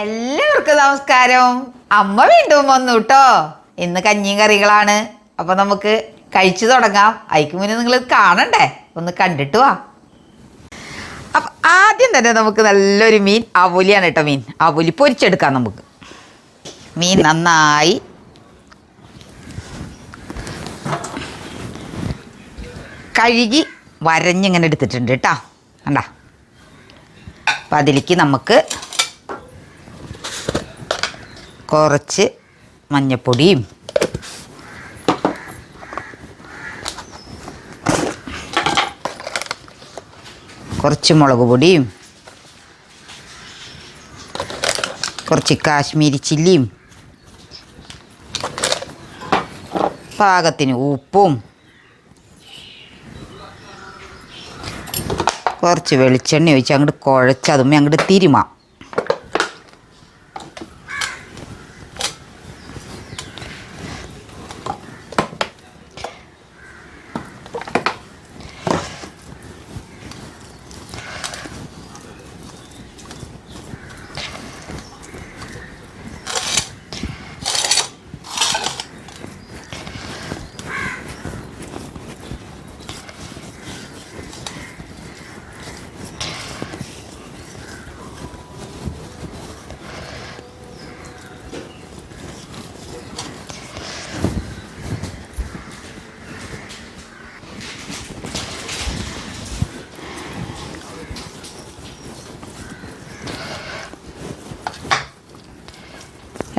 എല്ലാവർക്കും നമസ്കാരം. അമ്മ വീണ്ടും വന്നു കേട്ടോ ഇന്ന് കഞ്ഞിയും കറികളാണ്. അപ്പൊ നമുക്ക് കഴിച്ചു തുടങ്ങാം. അതിക്ക് മുന്നേ നിങ്ങൾ കാണണ്ടേ? ഒന്ന് കണ്ടിട്ട് വാ. അപ്പൊ ആദ്യം തന്നെ നമുക്ക് നല്ലൊരു മീൻ അവലിയാണ് കേട്ടോ മീൻ. അവലി പൊരിച്ചെടുക്കാം നമുക്ക്. മീൻ നന്നായി. കഴുകി വരഞ്ഞിങ്ങനെ എടുത്തിട്ടുണ്ട് കേട്ടോ കണ്ട? അപ്പം അതിലേക്ക് നമുക്ക് കുറച്ച് മഞ്ഞപ്പൊടിയും കുറച്ച് മുളക് പൊടിയും കുറച്ച് കാശ്മീരി ചില്ലിയും പാകത്തിന് ഉപ്പും കുറച്ച് വെളിച്ചെണ്ണ ഒഴിച്ച് അങ്ങോട്ട് കുഴച്ച് അതുമ്മേ അങ്ങോട്ട് തിരുമാം.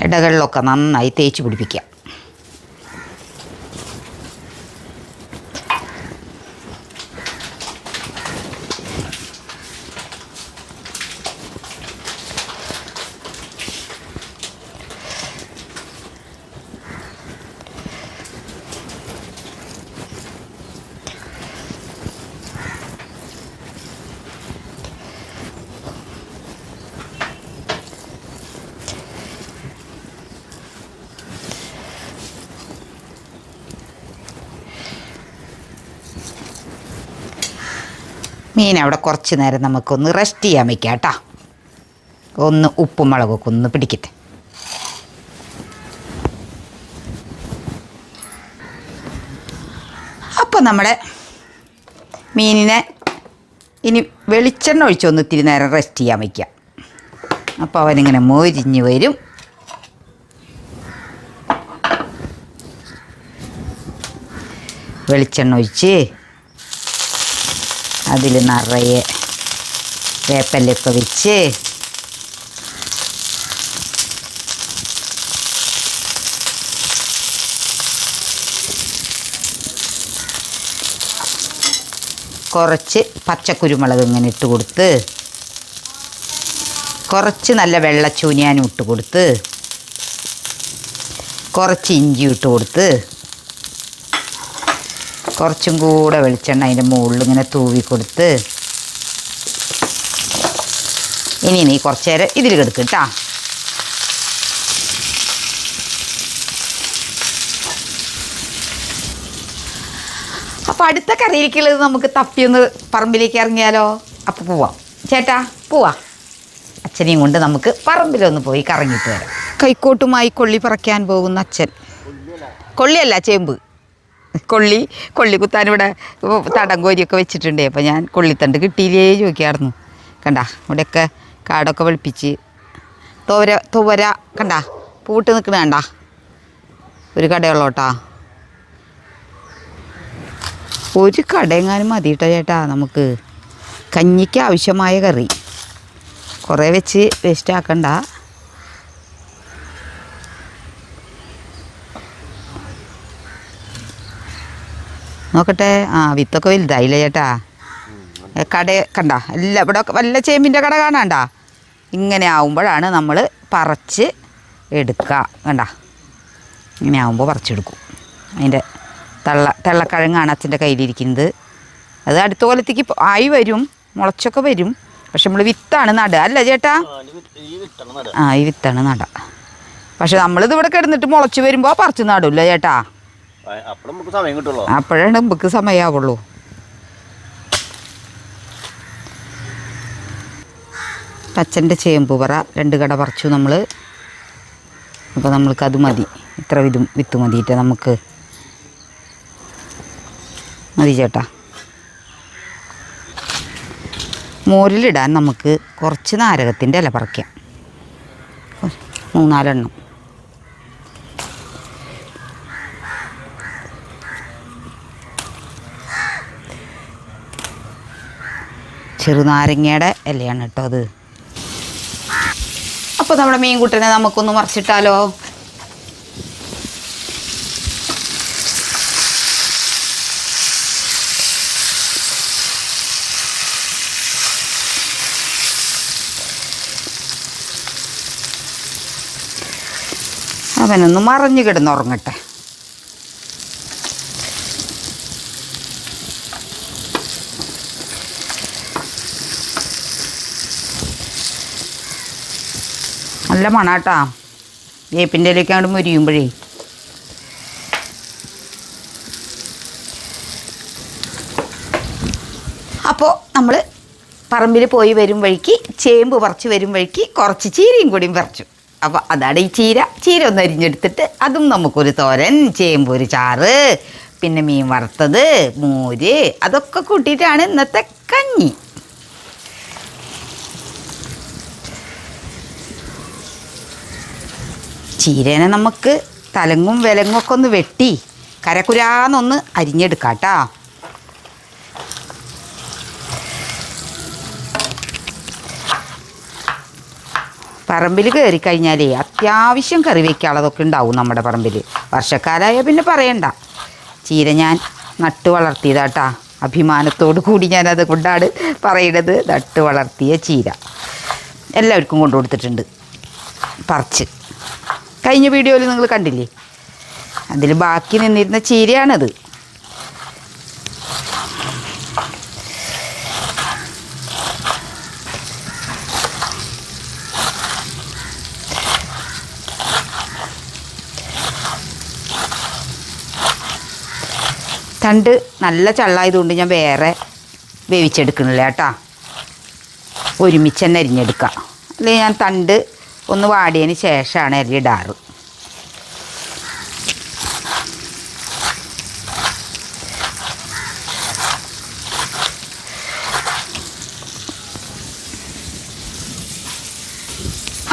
ഇടകളിലൊക്കെ നന്നായി തേച്ച് പിടിപ്പിക്കുക. മീൻ അവിടെ കുറച്ച് നേരം നമുക്കൊന്ന് റെസ്റ്റ് ചെയ്യാൻ വെക്കാം കേട്ടോ. ഒന്ന് ഉപ്പും മുളകൊക്കെ ഒന്ന് പിടിക്കട്ടെ. അപ്പോൾ നമ്മുടെ മീനിനെ ഇനി വെളിച്ചെണ്ണ ഒഴിച്ചൊന്ന് ഇത്തിരി നേരം റെസ്റ്റ് ചെയ്യാൻ വയ്ക്കാം അപ്പോൾ അവനിങ്ങനെ മൊരിഞ്ഞ് വരും. വെളിച്ചെണ്ണ ഒഴിച്ച് അതിൽ നിറയെ വേപ്പല്ലൊക്കെ വെച്ച് കുറച്ച് പച്ചക്കുരുമുളക് ഇങ്ങനെ ഇട്ട് കൊടുത്ത് കുറച്ച് നല്ല വെള്ളച്ചൂനിയാനും ഇട്ട് കൊടുത്ത് കുറച്ച് ഇഞ്ചി ഇട്ട് കൊടുത്ത് കുറച്ചും കൂടെ വെളിച്ചെണ്ണ അതിന്റെ മുകളിൽ ഇങ്ങനെ തൂവി കൊടുത്ത് ഇനി നീ കുറച്ച് നേരം ഇതിൽ കിടക്കും കേട്ടാ. അപ്പോൾ അടുത്ത കറിയിലേക്കുള്ളത് നമുക്ക് തപ്പിയൊന്ന് പറമ്പിലേക്ക് ഇറങ്ങിയാലോ? അപ്പോൾ പോവാം. ചേട്ടാ പോവാം. അച്ഛനെയും കൊണ്ട് നമുക്ക് പറമ്പിലൊന്ന് പോയി കറങ്ങിയിട്ട് വരാം. കൈക്കോട്ടുമായി കൊള്ളി പറക്കാൻ പോകുന്ന അച്ഛൻ. കൊള്ളിയല്ല ചേമ്പ്. കൊള്ളി കൊള്ളി കുത്താൻ ഇവിടെ തടം കോരിയൊക്കെ വെച്ചിട്ടുണ്ട്. അപ്പോൾ ഞാൻ കൊള്ളിത്തണ്ട് കിട്ടിയില്ലേ ചോദിക്കായിരുന്നു. കണ്ട ഇവിടെയൊക്കെ കാടൊക്കെ വെളുപ്പിച്ച്. തോര തോര കണ്ട പൂട്ട് നിൽക്കണ കണ്ട. ഒരു കടയുള്ളോട്ടാ ഒരു കടയെങ്ങാനും മതി കേട്ടോ ചേട്ടാ നമുക്ക്. കഞ്ഞിക്ക് ആവശ്യമായ കറി. കുറേ വെച്ച് വേസ്റ്റ് ആക്കണ്ട. നോക്കട്ടെ. ആ വിത്തൊക്കെ വലുതായില്ലേ ചേട്ടാ? കട കണ്ട? എല്ലാ ഇവിടെ വല്ല ചേമ്പിന്റെ കട കാണാണ്ട? ഇങ്ങനെ ആവുമ്പോഴാണ് നമ്മൾ പറിച്ച് എടുക്കുക കണ്ട? ഇങ്ങനെ ആവുമ്പോൾ പറിച്ചെടുക്കും. അതിന്റെ തള്ള തെള്ളക്കിഴങ്ങാണ് അച്ഛന്റെ കയ്യിലിരിക്കുന്നത്. അത് അടുത്ത കൊല്ലത്തേക്ക് ആയി വരും. മുളച്ചൊക്കെ വരും. പക്ഷെ നമ്മൾ വിത്താണ് നടുക അല്ല ചേട്ടാ? ആ ഈ വിത്താണ് നട. പക്ഷെ നമ്മളിത് ഇവിടെ കിടന്നിട്ട് മുളച്ച് വരുമ്പോൾ പറിച്ച് നടില്ല ചേട്ടാ. അപ്പോഴാണ് നമുക്ക് സമയമാവുള്ളൂ അച്ഛന്റെ ചേമ്പ് പറ രണ്ട് കട പറിച്ചു നമ്മൾ അപ്പോൾ നമ്മൾക്ക് അത് മതി. ഇത്ര വിധം വിത്ത് മതിയിട്ട് നമുക്ക്. മതി ചേട്ടാ. മോരിലിടാൻ നമുക്ക് കുറച്ച് നാരകത്തിന്റെ ഇല പറിക്കാം. മൂന്നാലെണ്ണം. ചെറുനാരങ്ങയുടെ ഇലയാണ് കേട്ടോ അത്. അപ്പോൾ നമ്മുടെ മീൻകുട്ടനെ നമുക്കൊന്ന് മറിച്ചിട്ടാലോ? അവനൊന്ന് മറിഞ്ഞു കിടന്നുറങ്ങട്ടെ. നല്ല മണാട്ടാ. വേപ്പിന്റെ ഇലയൊക്കെ അങ്ങോട്ട് മുരിയുമ്പോഴേ. അപ്പോൾ നമ്മൾ പറമ്പിൽ പോയി വരും വഴിക്ക് ചേമ്പ് പറിച്ച് വരും വഴിക്ക് കുറച്ച് ചീരയും കൂടിയും പറിച്ചു. അപ്പോൾ അതാണ് ഈ ചീര. ചീര ഒന്ന് അരിഞ്ഞെടുത്തിട്ട് അതും നമുക്കൊരു തോരൻ ചേമ്പ് ഒരു ചാറ് പിന്നെ മീൻ വറുത്തത് മോര് അതൊക്കെ കൂട്ടിയിട്ടാണ് ഇന്നത്തെ കഞ്ഞി. ചീരനെ നമുക്ക് തലങ്ങും വിലങ്ങും ഒക്കെ ഒന്ന് വെട്ടി കരക്കുരാന്നൊന്ന് അരിഞ്ഞെടുക്കാം കേട്ടോ പറമ്പിൽ കയറി കഴിഞ്ഞാലേ അത്യാവശ്യം കറി വയ്ക്കാനുള്ളതൊക്കെ ഉണ്ടാവും നമ്മുടെ പറമ്പിൽ വർഷക്കാലമായ പിന്നെ പറയണ്ട. ചീര ഞാൻ നട്ടു വളർത്തിയതാട്ടാ. അഭിമാനത്തോടു കൂടി ഞാനത് കൊണ്ടാണ് പറയണത്. നട്ടു വളർത്തിയ ചീര. എല്ലാവർക്കും കൊണ്ടു കൊടുത്തിട്ടുണ്ട് പറിച്ച്. കഴിഞ്ഞ വീഡിയോയിൽ നിങ്ങൾ കണ്ടില്ലേ? അതിൽ ബാക്കി നിന്നിരുന്ന ചീരയാണത്. തണ്ട് നല്ല ചള്ളായതുകൊണ്ട് ഞാൻ വേറെ വേവിച്ചെടുക്കണില്ല കേട്ടാ. ഒരുമിച്ച് തന്നെ അരിഞ്ഞെടുക്കാം. അല്ലെങ്കിൽ ഞാൻ തണ്ട് ഒന്ന് വാടിയതിന് ശേഷമാണ് അരി ഇടാറ്.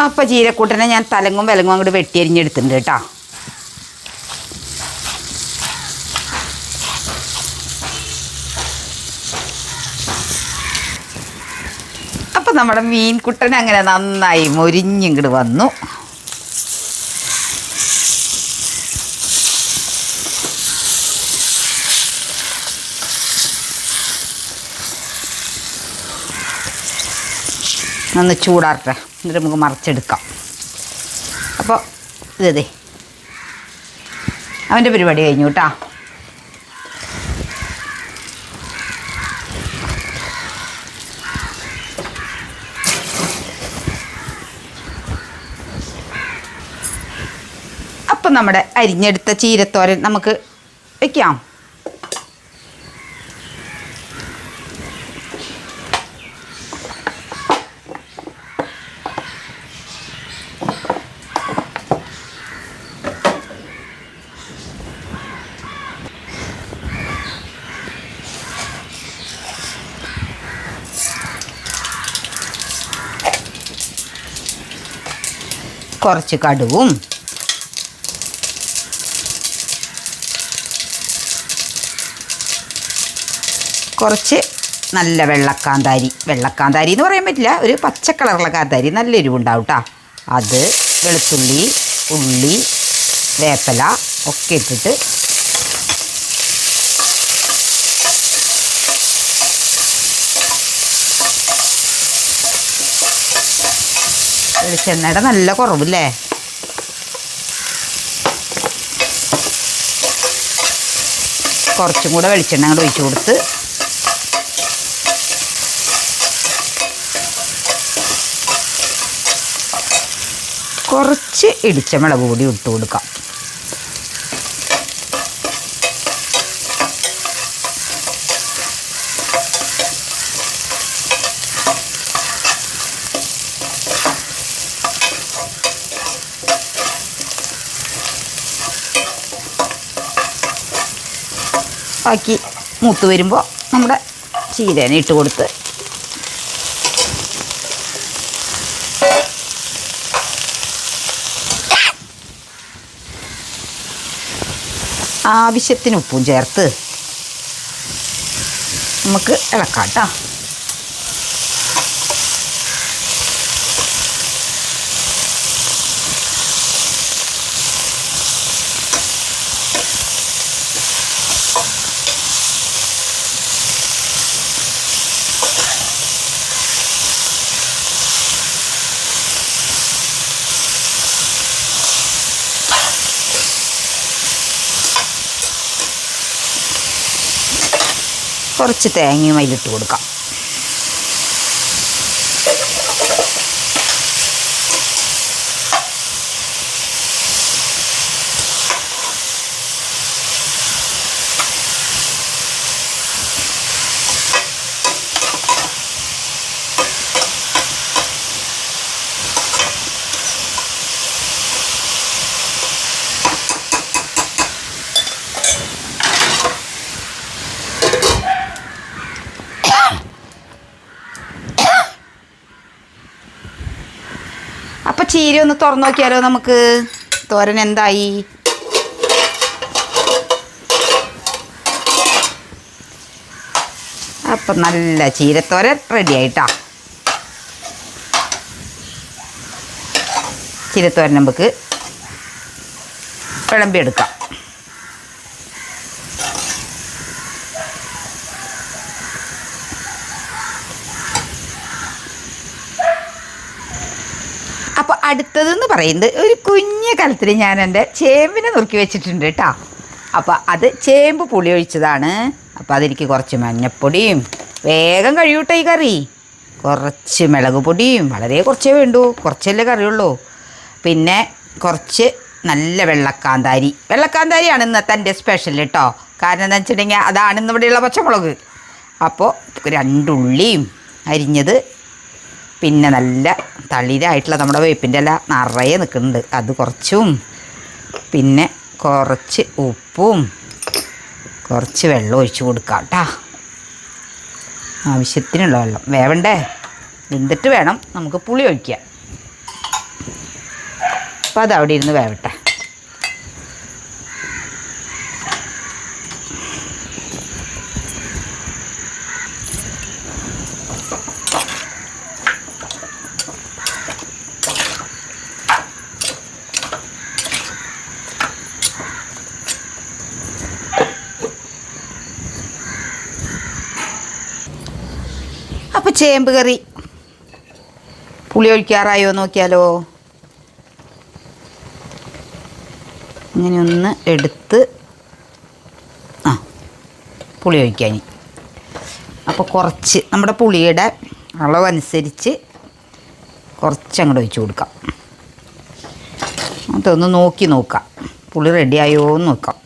അപ്പം ജീരക്കൂട്ടനെ ഞാൻ തലങ്ങും വിലങ്ങും അങ്ങോട്ട് വെട്ടിയരിഞ്ഞെടുത്തിട്ടുണ്ട് കേട്ടോ. അപ്പം നമ്മുടെ മീൻകുട്ടൻ അങ്ങനെ നന്നായി മൊരിഞ്ഞിങ്ങോട്ട് വന്നു. ഒന്ന് ചൂടാറട്ടെ. എന്നിട്ട് നമുക്ക് മറിച്ചെടുക്കാം. അപ്പോൾ ഇതേ അവന്റെ പരിപാടി കഴിഞ്ഞു കേട്ടോ. അപ്പം നമ്മുടെ അരിഞ്ഞെടുത്ത ചീരത്തോരൻ നമുക്ക് വെക്കാം. കുറച്ച് കടുവും കുറച്ച് നല്ല വെള്ളക്കാന്താരി. വെള്ളക്കാന്താരി എന്ന് പറയാൻ പറ്റില്ല. ഒരു പച്ച കളറുള്ള കാന്താരി. നല്ല എരിവുണ്ടാവും കേട്ടോ അത് വെളുത്തുള്ളി ഉള്ളി വേപ്പല ഒക്കെ ഇട്ടിട്ട് വെളിച്ചെണ്ണയുടെ നല്ല കുറവില്ലേ? കുറച്ചും കൂടെ വെളിച്ചെണ്ണ അങ്ങോട്ട് ഒഴിച്ചു കൊടുത്ത് കുറച്ച് ഇടിച്ചമുളക് കൂടി ഇട്ട് കൊടുക്കാം. ബാക്കി മൂത്ത് വരുമ്പോൾ നമ്മുടെ ചീരേനെ ഇട്ട് കൊടുത്ത് ആവശ്യത്തിന് ഉപ്പും ചേർത്ത് നമുക്ക് ഇളക്കാം കേട്ടോ കുറച്ച് തേങ്ങയും അതിലിട്ട് കൊടുക്കാം അപ്പം ചീര ഒന്ന് തുറന്നു നോക്കിയാലോ നമുക്ക്? തോരൻ എന്തായി? അപ്പം നല്ല ചീരത്തോരൻ റെഡി ആയിട്ടാ. ചീരത്തോരൻ നമുക്ക് വിളമ്പിയെടുക്കാം അപ്പോൾ അടുത്തതെന്ന് പറയുന്നത് ഒരു കുഞ്ഞു കലത്തിൽ ഞാൻ എന്റെ ചേമ്പിനെ നുറുക്കി വെച്ചിട്ടുണ്ട് കേട്ടോ. അപ്പോൾ അത് ചേമ്പ് പുളി ഒഴിച്ചതാണ്. അപ്പോൾ അതെനിക്ക് കുറച്ച് മഞ്ഞപ്പൊടിയും വേഗം കഴിയൂട്ടെ ഈ കറി. കുറച്ച് മുളക് പൊടിയും വളരെ കുറച്ചേ വേണ്ടൂ. കുറച്ചല്ലേ കറിയുള്ളൂ. പിന്നെ കുറച്ച് നല്ല വെള്ളക്കാന്താരി. വെള്ളക്കാന്താരിയാണ് ഇന്നത്തെ എന്റെ സ്പെഷ്യൽ കേട്ടോ. കാരണം എന്താ വെച്ചിട്ടുണ്ടെങ്കിൽ അതാണ് ഇന്നിവിടെയുള്ള പച്ചമുളക്. അപ്പോൾ രണ്ടുള്ളിയും അരിഞ്ഞത് പിന്നെ നല്ല തളിരായിട്ടുള്ള നമ്മുടെ വേപ്പിന്റെ ഇല നിറയെ നിൽക്കുന്നുണ്ട്. അത് കുറച്ചും പിന്നെ കുറച്ച് ഉപ്പും കുറച്ച് വെള്ളം ഒഴിച്ച് കൊടുക്കാം കേട്ടോ. ആവശ്യത്തിനുള്ള വെള്ളം. വേവണ്ടേ? വെന്തിട്ട് വേണം നമുക്ക് പുളി ഒഴിക്കാൻ. അപ്പോൾ അത് അവിടെ ഇരുന്ന് വേവട്ടെ. അപ്പോൾ ചേമ്പ് കറി. പുളി ഒഴിക്കാറായോ നോക്കിയാലോ? ഇങ്ങനെ ഒന്ന് എടുത്ത് ആ പുളി ഒഴിക്കാൻ അപ്പോൾ കുറച്ച് നമ്മുടെ പുളിയുടെ അളവനുസരിച്ച് കുറച്ച് അങ്ങോട്ട് ഒഴിച്ചു കൊടുക്കാം. അതൊന്ന് നോക്കി നോക്കാം. പുളി റെഡിയായോ എന്ന് നോക്കാം.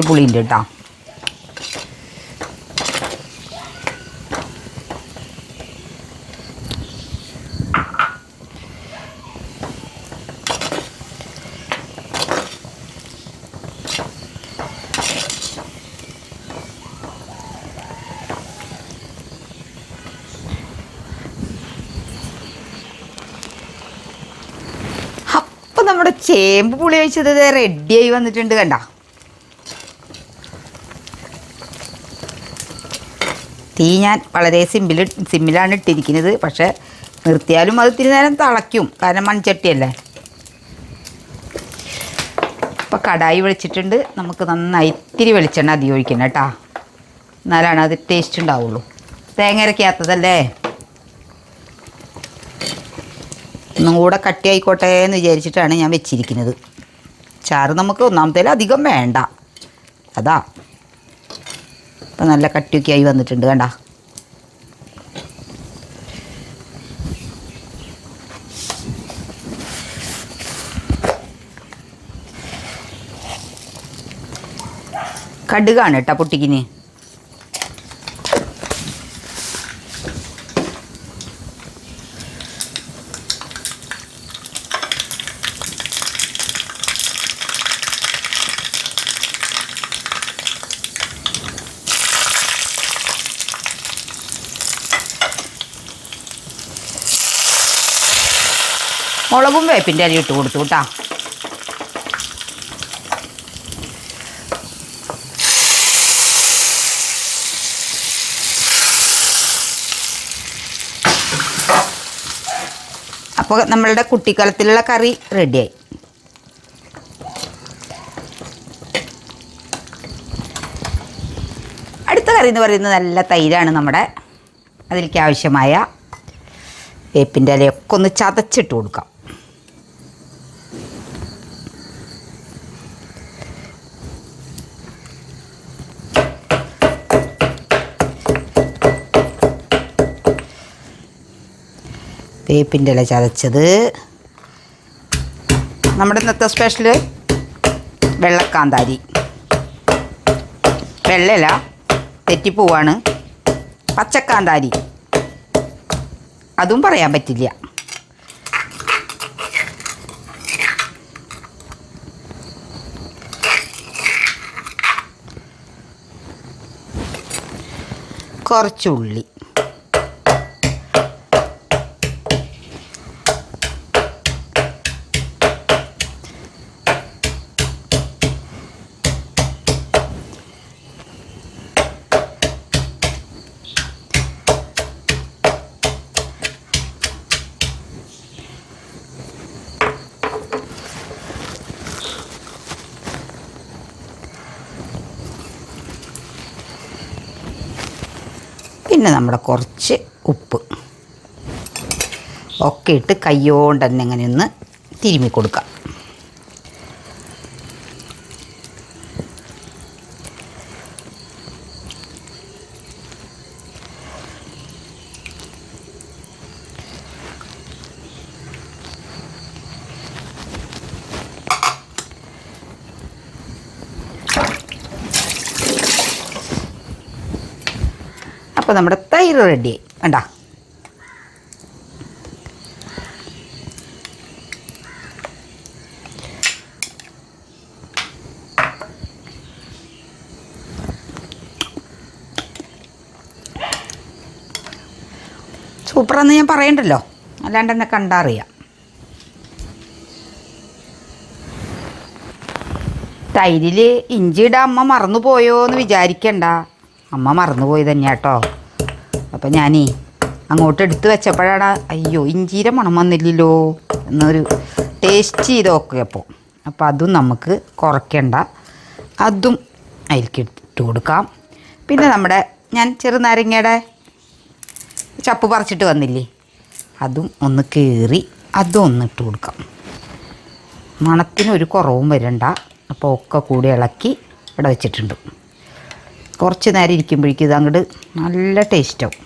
ഈ പുളിയുണ്ട് കേട്ടോ നമ്മുടെ ചേമ്പ് പുളി വെച്ചത് റെഡിയായി വന്നിട്ടുണ്ട് കണ്ട. തീ ഞാൻ വളരെ സിമ്പിൾ സിമ്മിലാണ് ഇട്ടിരിക്കുന്നത്. പക്ഷേ നിർത്തിയാലും അത് ഇത്തിരി നേരം തിളയ്ക്കും. കാരണം മൺചട്ടിയല്ലേ? ഇപ്പോൾ കടായി വെളിച്ചിട്ടുണ്ട്. നമുക്ക് നന്നായി ഇത്തിരി വെളിച്ചെണ്ണ അധികം ഒഴിക്കണം കേട്ടോ. എന്നാലാണ് അത് ടേസ്റ്റ് ഉണ്ടാവുള്ളൂ. തേങ്ങ അരക്കാത്തതല്ലേ ഒന്നും കൂടെ കട്ടി ആയിക്കോട്ടെ എന്ന് വിചാരിച്ചിട്ടാണ് ഞാൻ വെച്ചിരിക്കുന്നത്. ചാറ് നമുക്ക് ഒന്നാമത്തേലും അധികം വേണ്ട. അതാ. ഇപ്പം നല്ല കട്ടിയൊക്കെ ആയി വന്നിട്ടുണ്ട് കണ്ട? കടുകാണ് കേട്ടോ പൊട്ടിക്കിന് മുളകും വേപ്പിന്റെ അരി ഇട്ട് കൊടുത്തു കേട്ടാ. അപ്പോൾ നമ്മളുടെ കുട്ടിക്കാലത്തിലുള്ള കറി റെഡിയായി. അടുത്ത കറി എന്ന് പറയുന്നത് നല്ല തൈരാണ് നമ്മുടെ. അതിലേക്ക് ആവശ്യമായ വേപ്പിന്റെ ഇലയൊക്കെ ഒന്ന് ചതച്ചിട്ട് കൊടുക്കാം. വേപ്പിന്റെ ഇല ചതച്ചത്. നമ്മുടെ ഇന്നത്തെ സ്പെഷ്യൽ വെള്ളക്കാന്താരി. വെള്ളയില തെറ്റിപ്പോവാണ്. പച്ചക്കാന്താരി. അതും പറയാൻ പറ്റില്ല. കുറച്ചുള്ളി. പിന്നെ നമ്മുടെ കുറച്ച് ഉപ്പ്. ഒക്കെ ഇട്ട് കയ്യോണ്ട് ഇങ്ങനെ ഒന്ന് തിരുമ്മി കൊടുക്കാം അപ്പോൾ നമ്മുടെ തൈര് റെഡി വേണ്ട സൂപ്പറാന്ന് ഞാൻ പറയണ്ടല്ലോ. അല്ലാണ്ട് എന്നെ കണ്ടറിയാം തൈരിൽ ഇഞ്ചി ഇടാൻ അമ്മ മറന്നു പോയോ എന്ന് വിചാരിക്കണ്ട. അമ്മ മറന്നു പോയി തന്നെ കേട്ടോ അപ്പം ഞാനേ അങ്ങോട്ട് എടുത്ത് വെച്ചപ്പോഴാണ് അയ്യോ ഇഞ്ചീരെ മണം വന്നില്ലല്ലോ എന്നൊരു ടേസ്റ്റ് ചെയ്ത് നോക്കിയപ്പോൾ. അപ്പോൾ അതും നമുക്ക് കുറയ്ക്കണ്ട. അതും അതിലേക്ക് ഇട്ട് കൊടുക്കാം. പിന്നെ നമ്മുടെ ഞാൻ ചെറുനാരങ്ങയുടെ ചപ്പ് പറിച്ചിട്ട് വന്നില്ലേ അതും ഒന്ന് കീറി അതും ഒന്ന് ഇട്ട് കൊടുക്കാം. മണത്തിന് ഒരു കുറവും വരണ്ട. അപ്പോൾ ഒക്കെ കൂടി ഇളക്കി ഇവിടെ വെച്ചിട്ടുണ്ട്. കുറച്ച് നേരം ഇരിക്കുമ്പോഴേക്കും ഇത് അങ്ങോട്ട് നല്ല ടേസ്റ്റാവും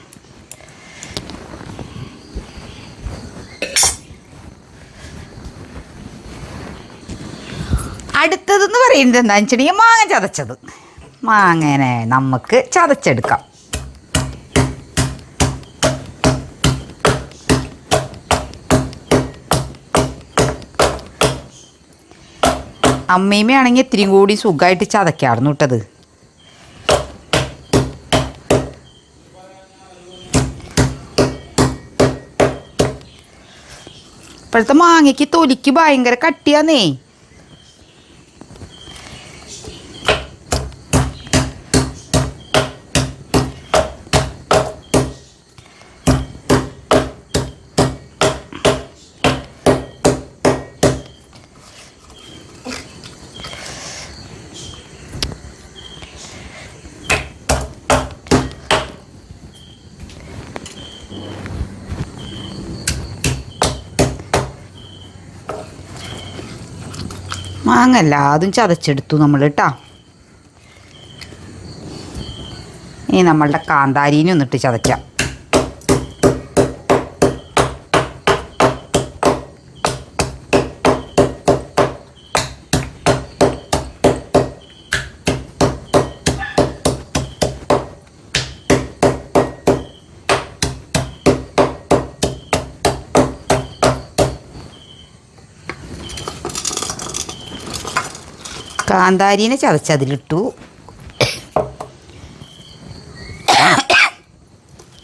അടുത്തതെന്ന് പറയുന്നത് എന്താണെന്ന് വെച്ചിട്ടുണ്ടെങ്കിൽ മാങ്ങ ചതച്ചത്. മാങ്ങനെ നമുക്ക് ചതച്ചെടുക്കാം. അമ്മയുമ്മയാണെങ്കിൽ ഇത്തിരിയും കൂടി സുഖമായിട്ട് ചതക്കാറുന്നു ഇട്ടത് ഇപ്പോഴത്തെ മാങ്ങയ്ക്ക് തൊലിക്ക് ഭയങ്കര കട്ടിയാന്നേ. മാങ്ങ എല്ലാതും ചതച്ചെടുത്തു നമ്മൾ കേട്ടോ ഇനി നമ്മളുടെ കാന്താരീനെ ഒന്നിട്ട് ചതയ്ക്കാം കാന്താരീനെ ചതച്ചതിലിട്ടു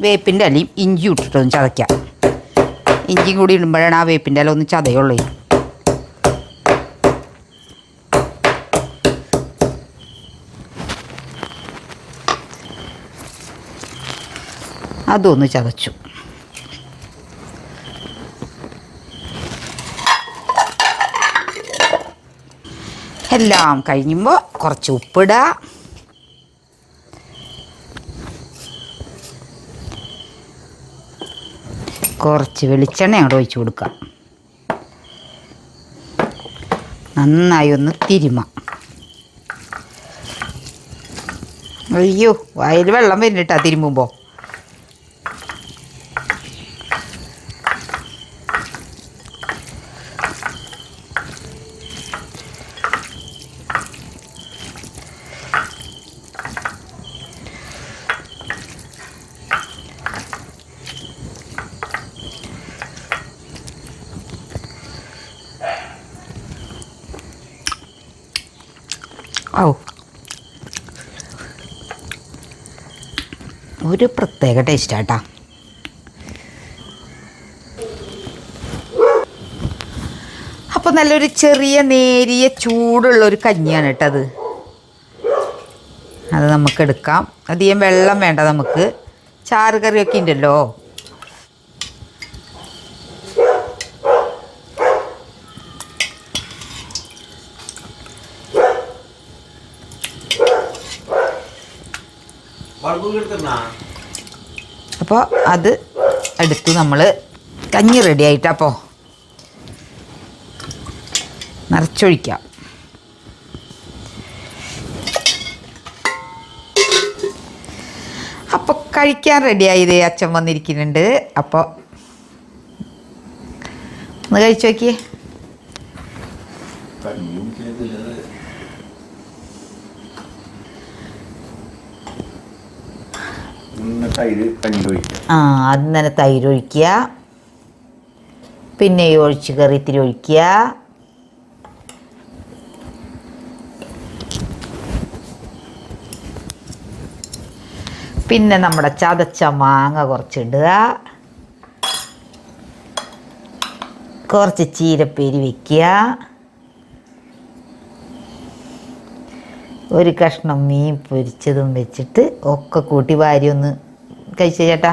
വേപ്പിന്റെ അലിയും ഇഞ്ചി ഇട്ടിട്ടൊന്ന് ചതയ്ക്കാം. ഇഞ്ചി കൂടി ഇടുമ്പോഴാണ് ആ വേപ്പിന്റെ അല ഒന്ന് ചതയുള്ളൂ. അതൊന്ന് ചതച്ചു. എല്ലാം കഴിയുമ്പോൾ കുറച്ച് ഉപ്പിടുക കുറച്ച് വെളിച്ചെണ്ണ അങ്ങോട്ട് ഒഴിച്ചു കൊടുക്കുക നന്നായി ഒന്ന് തിരുമ. അയ്യോ വായിൽ വെള്ളം വരുന്നിട്ടാ തിരുമ്പുമ്പോൾ ഒരു പ്രത്യേക ടേസ്റ്റാട്ടാ അപ്പോൾ നല്ലൊരു ചെറിയ നേരിയ ചൂടുള്ള ഒരു കഞ്ഞിയാണ് കേട്ടത് അത്. നമുക്ക് എടുക്കാം. അധികം വെള്ളം വേണ്ട നമുക്ക്. ചാറ് കറിയൊക്കെ ഉണ്ടല്ലോ അപ്പോൾ അത് എടുത്ത് നമ്മൾ കഞ്ഞി റെഡി ആയിട്ടപ്പോൾ നിറച്ചൊഴിക്കാം. അപ്പോൾ കഴിക്കാൻ റെഡിയായത് അച്ഛൻ വന്നിരിക്കുന്നുണ്ട്. അപ്പോൾ ഒന്ന് കഴിച്ചു നോക്കിയേ. തൈര് ആ നേരെ തൈര് ഒഴിക്കുക പിന്നെ ഈ ഒഴിച്ച് കറി ഇത്തിരി ഒഴിക്കുക. പിന്നെ നമ്മുടെ ചതച്ച മാങ്ങ കുറച്ചിടുക. കുറച്ച് ചീരപ്പേരി വയ്ക്കുക ഒരു കഷ്ണം മീൻ പൊരിച്ചതും വെച്ചിട്ട് ഒക്കെ കൂട്ടി വാരി ഒന്ന് കഴിച്ച ചേട്ടാ.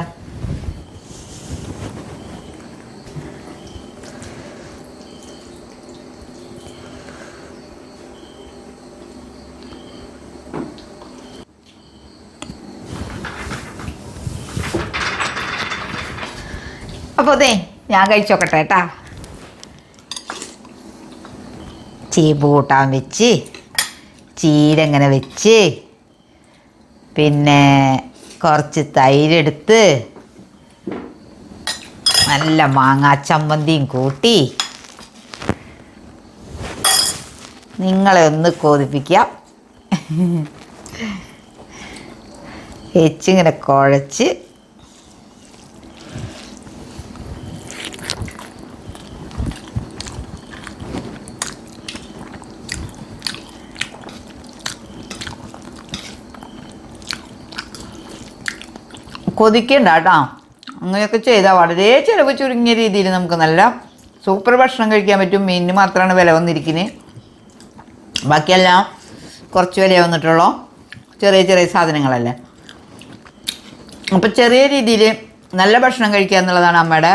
അപ്പോൾ അതെ ഞാൻ കഴിച്ചോക്കട്ടെ കേട്ടാ. ചീപ്പ് കൂട്ടാൻ വെച്ച് ചീര ഇങ്ങനെ വെച്ച് പിന്നെ കുറച്ച് തൈരെടുത്ത് നല്ല മാങ്ങാ ചമ്മന്തിയും കൂട്ടി നിങ്ങളെ ഒന്ന് കൊതിപ്പിക്കാം. വെച്ചിങ്ങനെ കുഴച്ച് കൊതിക്കണ്ട കേട്ടോ അങ്ങനെയൊക്കെ ചെയ്താൽ വളരെ ചിലവ് ചുരുങ്ങിയ രീതിയിൽ നമുക്ക് നല്ല സൂപ്പർ ഭക്ഷണം കഴിക്കാൻ പറ്റും. മീനിന് മാത്രമാണ് വില വന്നിരിക്കുന്നത് ബാക്കിയെല്ലാം കുറച്ച് വില വന്നിട്ടുള്ളൂ. ചെറിയ ചെറിയ സാധനങ്ങളല്ലേ. അപ്പോൾ ചെറിയ രീതിയിൽ നല്ല ഭക്ഷണം കഴിക്കുക എന്നുള്ളതാണ് അമ്മയുടെ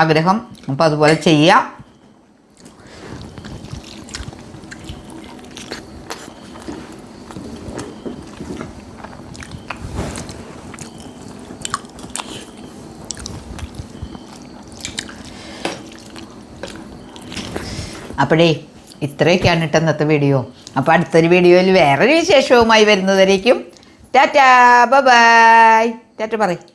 ആഗ്രഹം. അപ്പോൾ അതുപോലെ ചെയ്യാം. അപ്പോഴേ ഇത്രയൊക്കെയാണ് കേട്ടോ ഇന്നത്തെ വീഡിയോ അപ്പോൾ അടുത്തൊരു വീഡിയോയിൽ വേറൊരു വിശേഷവുമായി വരുന്നതായിരിക്കും. Tata bye. ടാറ്റ പറയും.